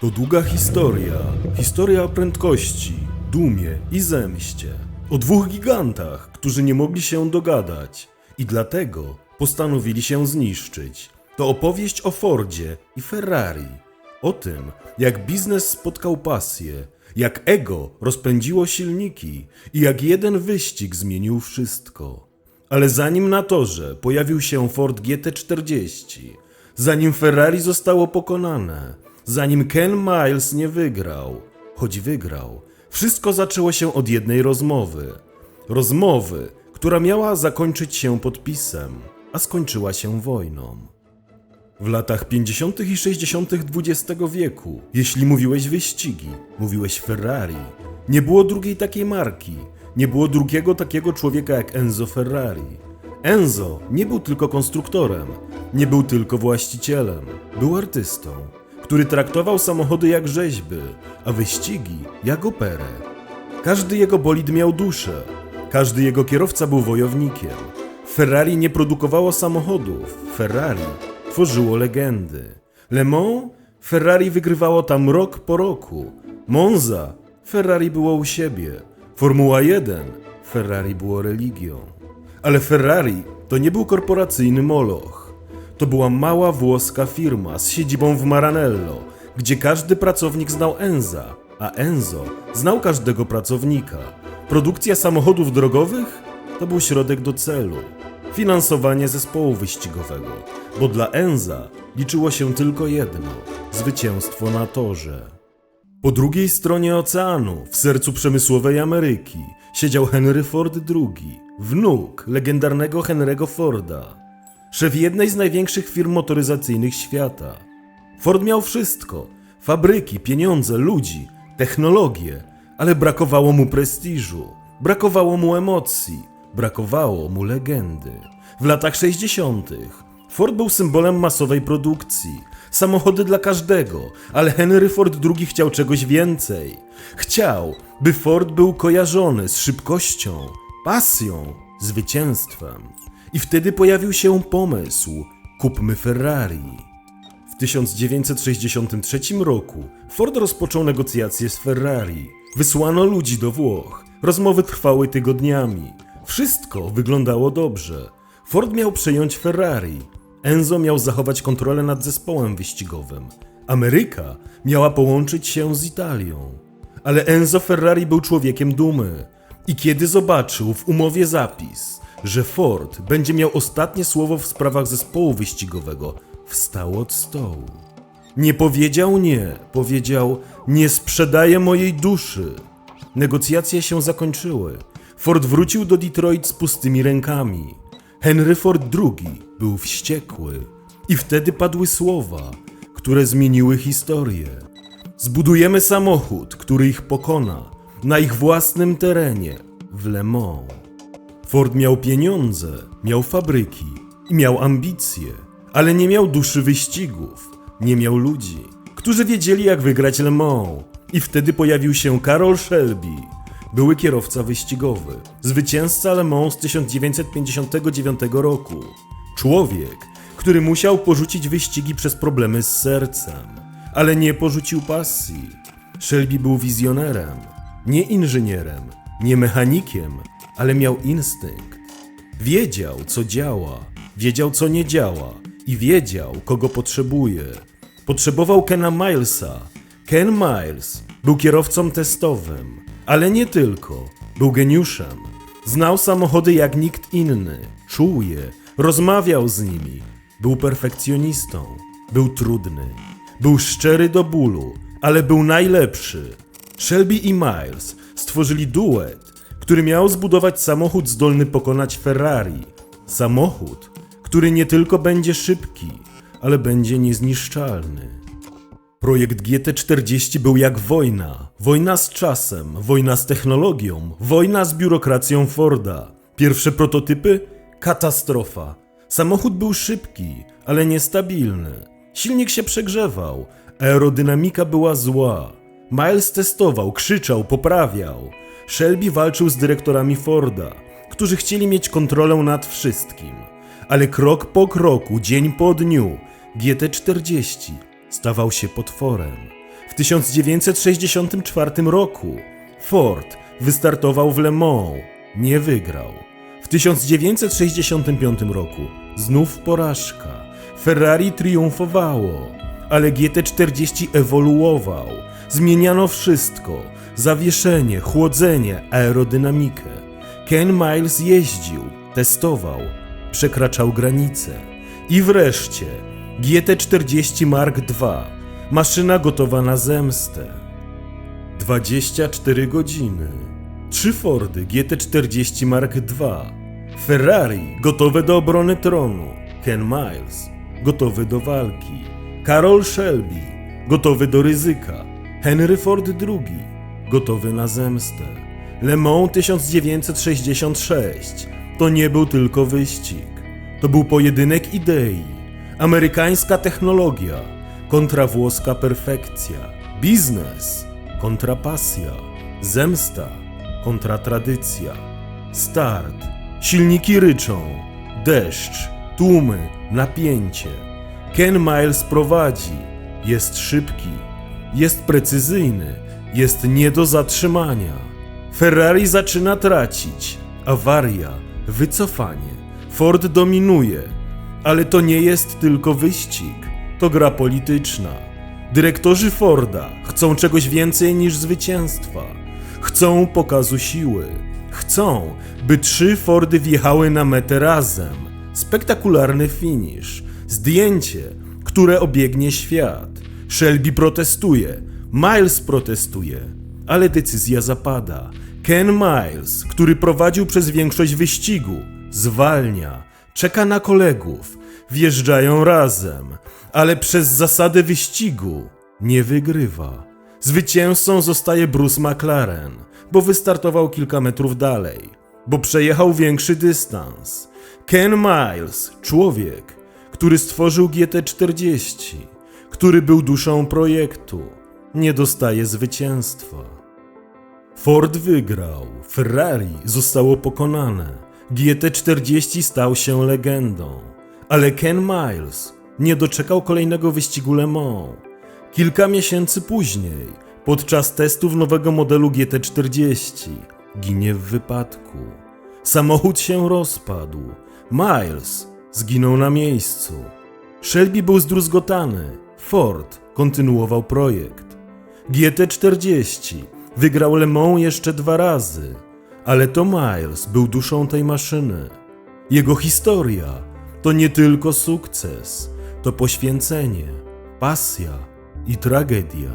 To długa historia. Historia o prędkości, dumie i zemście. O dwóch gigantach, którzy nie mogli się dogadać i dlatego postanowili się zniszczyć. To opowieść o Fordzie i Ferrari. O tym, jak biznes spotkał pasję, jak ego rozpędziło silniki i jak jeden wyścig zmienił wszystko. Ale zanim na torze pojawił się Ford GT40, zanim Ferrari zostało pokonane, zanim Ken Miles nie wygrał, choć wygrał, wszystko zaczęło się od jednej rozmowy. Rozmowy, która miała zakończyć się podpisem, a skończyła się wojną. W latach 50. i 60. XX wieku, jeśli mówiłeś wyścigi, mówiłeś Ferrari. Nie było drugiej takiej marki, nie było drugiego takiego człowieka jak Enzo Ferrari. Enzo nie był tylko konstruktorem, nie był tylko właścicielem, był artystą, który traktował samochody jak rzeźby, a wyścigi jak operę. Każdy jego bolid miał duszę, każdy jego kierowca był wojownikiem. Ferrari nie produkowało samochodów, Ferrari tworzyło legendy. Le Mans Ferrari wygrywało tam rok po roku. Monza Ferrari było u siebie. Formuła 1 Ferrari było religią. Ale Ferrari to nie był korporacyjny moloch. To była mała włoska firma z siedzibą w Maranello, gdzie każdy pracownik znał Enza, a Enzo znał każdego pracownika. Produkcja samochodów drogowych to był środek do celu. Finansowanie zespołu wyścigowego, bo dla Enza liczyło się tylko jedno zwycięstwo na torze. Po drugiej stronie oceanu, w sercu przemysłowej Ameryki, siedział Henry Ford II, wnuk legendarnego Henry'ego Forda, szef jednej z największych firm motoryzacyjnych świata. Ford miał wszystko: fabryki, pieniądze, ludzi, technologię, ale brakowało mu prestiżu, brakowało mu emocji, brakowało mu legendy. W latach 60. Ford był symbolem masowej produkcji. Samochody dla każdego, ale Henry Ford II chciał czegoś więcej. Chciał, by Ford był kojarzony z szybkością, pasją, zwycięstwem. I wtedy pojawił się pomysł: kupmy Ferrari. W 1963 roku Ford rozpoczął negocjacje z Ferrari. Wysłano ludzi do Włoch. Rozmowy trwały tygodniami. Wszystko wyglądało dobrze. Ford miał przejąć Ferrari. Enzo miał zachować kontrolę nad zespołem wyścigowym. Ameryka miała połączyć się z Italią. Ale Enzo Ferrari był człowiekiem dumy. I kiedy zobaczył w umowie zapis, że Ford będzie miał ostatnie słowo w sprawach zespołu wyścigowego, wstał od stołu. Nie powiedział nie, powiedział nie sprzedaję mojej duszy. Negocjacje się zakończyły. Ford wrócił do Detroit z pustymi rękami. Henry Ford II był wściekły. I wtedy padły słowa, które zmieniły historię. Zbudujemy samochód, który ich pokona, na ich własnym terenie, w Le Mans. Ford miał pieniądze, miał fabryki i miał ambicje, ale nie miał duszy wyścigów, nie miał ludzi, którzy wiedzieli jak wygrać Le Mans. I wtedy pojawił się Karol Shelby, były kierowca wyścigowy, zwycięzca Le Mans z 1959 roku. Człowiek, który musiał porzucić wyścigi przez problemy z sercem, ale nie porzucił pasji. Shelby był wizjonerem, nie inżynierem, nie mechanikiem, ale miał instynkt. Wiedział, co działa, wiedział, co nie działa i wiedział, kogo potrzebuje. Potrzebował Kena Milesa. Ken Miles był kierowcą testowym, ale nie tylko. Był geniuszem. Znał samochody jak nikt inny, czuł je, rozmawiał z nimi. Był perfekcjonistą, był trudny, był szczery do bólu, ale był najlepszy. Shelby i Miles stworzyli duet, który miał zbudować samochód zdolny pokonać Ferrari. Samochód, który nie tylko będzie szybki, ale będzie niezniszczalny. Projekt GT40 był jak wojna. Wojna z czasem, wojna z technologią, wojna z biurokracją Forda. Pierwsze prototypy? Katastrofa. Samochód był szybki, ale niestabilny. Silnik się przegrzewał, aerodynamika była zła. Miles testował, krzyczał, poprawiał. Shelby walczył z dyrektorami Forda, którzy chcieli mieć kontrolę nad wszystkim. Ale krok po kroku, dzień po dniu, GT40 stawał się potworem. W 1964 roku Ford wystartował w Le Mans, nie wygrał. W 1965 roku znów porażka. Ferrari triumfowało, ale GT40 ewoluował. Zmieniano wszystko: zawieszenie, chłodzenie, aerodynamikę. Ken Miles jeździł, testował, przekraczał granice. I wreszcie GT40 Mark II, maszyna gotowa na zemstę. 24 godziny. Trzy Fordy GT40 Mark II. Ferrari gotowe do obrony tronu. Ken Miles gotowy do walki. Carol Shelby gotowy do ryzyka. Henry Ford II gotowy na zemstę. Le Mans 1966 to nie był tylko wyścig. To był pojedynek idei. Amerykańska technologia kontra włoska perfekcja. Biznes kontra pasja. Zemsta kontra tradycja. Start. Silniki ryczą. Deszcz. Tłumy. Napięcie. Ken Miles prowadzi. Jest szybki. Jest precyzyjny. Jest nie do zatrzymania. Ferrari zaczyna tracić. Awaria. Wycofanie. Ford dominuje. Ale to nie jest tylko wyścig. To gra polityczna. Dyrektorzy Forda chcą czegoś więcej niż zwycięstwa. Chcą pokazu siły. Chcą, by trzy Fordy wjechały na metę razem. Spektakularny finish. Zdjęcie, które obiegnie świat. Shelby protestuje. Miles protestuje. Ale decyzja zapada. Ken Miles, który prowadził przez większość wyścigu, zwalnia. Czeka na kolegów. Wjeżdżają razem, ale przez zasadę wyścigu nie wygrywa. Zwycięzcą zostaje Bruce McLaren, bo wystartował kilka metrów dalej, bo przejechał większy dystans. Ken Miles, człowiek, który stworzył GT40, który był duszą projektu, nie dostaje zwycięstwa. Ford wygrał, Ferrari zostało pokonane, GT40 stał się legendą, ale Ken Miles nie doczekał kolejnego wyścigu Le Mans. Kilka miesięcy później, podczas testów nowego modelu GT40, ginie w wypadku. Samochód się rozpadł. Miles zginął na miejscu. Shelby był zdruzgotany. Ford kontynuował projekt. GT40 wygrał Le Mans jeszcze dwa razy, ale to Miles był duszą tej maszyny. Jego historia to nie tylko sukces, to poświęcenie, pasja i tragedia.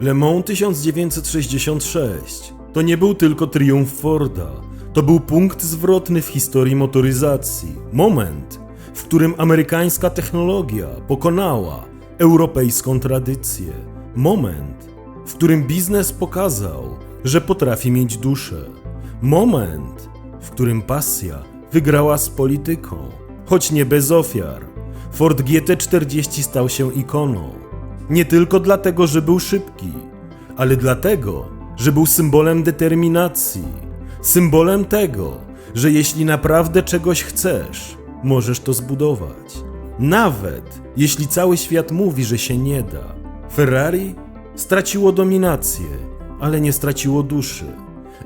Le Mans 1966 to nie był tylko triumf Forda, to był punkt zwrotny w historii motoryzacji. Moment, w którym amerykańska technologia pokonała europejską tradycję. Moment, w którym biznes pokazał, że potrafi mieć duszę. Moment, w którym pasja wygrała z polityką, choć nie bez ofiar. Ford GT40 stał się ikoną. Nie tylko dlatego, że był szybki, ale dlatego, że był symbolem determinacji, symbolem tego, że jeśli naprawdę czegoś chcesz, możesz to zbudować. Nawet jeśli cały świat mówi, że się nie da. Ferrari straciło dominację, ale nie straciło duszy.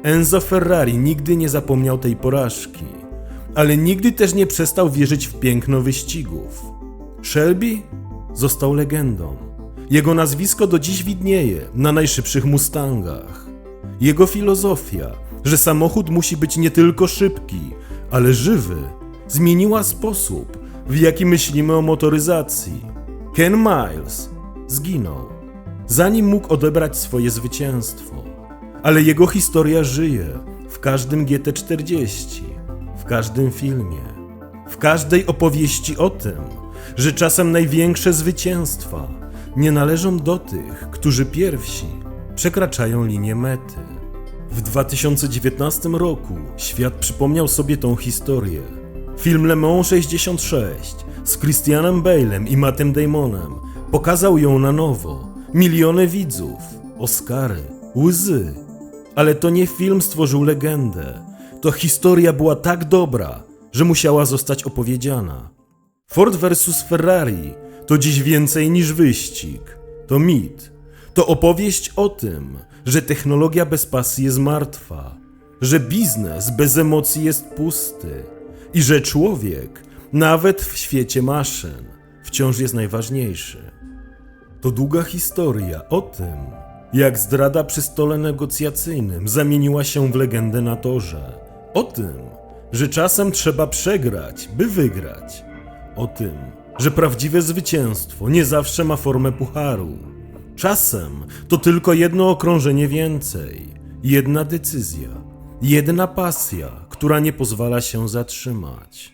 Enzo Ferrari nigdy nie zapomniał tej porażki, ale nigdy też nie przestał wierzyć w piękno wyścigów. Shelby został legendą. Jego nazwisko do dziś widnieje na najszybszych Mustangach. Jego filozofia, że samochód musi być nie tylko szybki, ale żywy, zmieniła sposób, w jaki myślimy o motoryzacji. Ken Miles zginął, zanim mógł odebrać swoje zwycięstwo. Ale jego historia żyje w każdym GT40, w każdym filmie, w każdej opowieści o tym, że czasem największe zwycięstwa nie należą do tych, którzy pierwsi przekraczają linię mety. W 2019 roku świat przypomniał sobie tą historię. Film Le Mans 66 z Christianem Bale'em i Mattem Damonem pokazał ją na nowo. Miliony widzów, Oscary, łzy. Ale to nie film stworzył legendę. To historia była tak dobra, że musiała zostać opowiedziana. Ford vs Ferrari to dziś więcej niż wyścig. To mit. To opowieść o tym, że technologia bez pasji jest martwa, że biznes bez emocji jest pusty i że człowiek, nawet w świecie maszyn, wciąż jest najważniejszy. To długa historia o tym, jak zdrada przy stole negocjacyjnym zamieniła się w legendę na torze. O tym, że czasem trzeba przegrać, by wygrać. O tym, że prawdziwe zwycięstwo nie zawsze ma formę pucharu. Czasem to tylko jedno okrążenie więcej, jedna decyzja, jedna pasja, która nie pozwala się zatrzymać.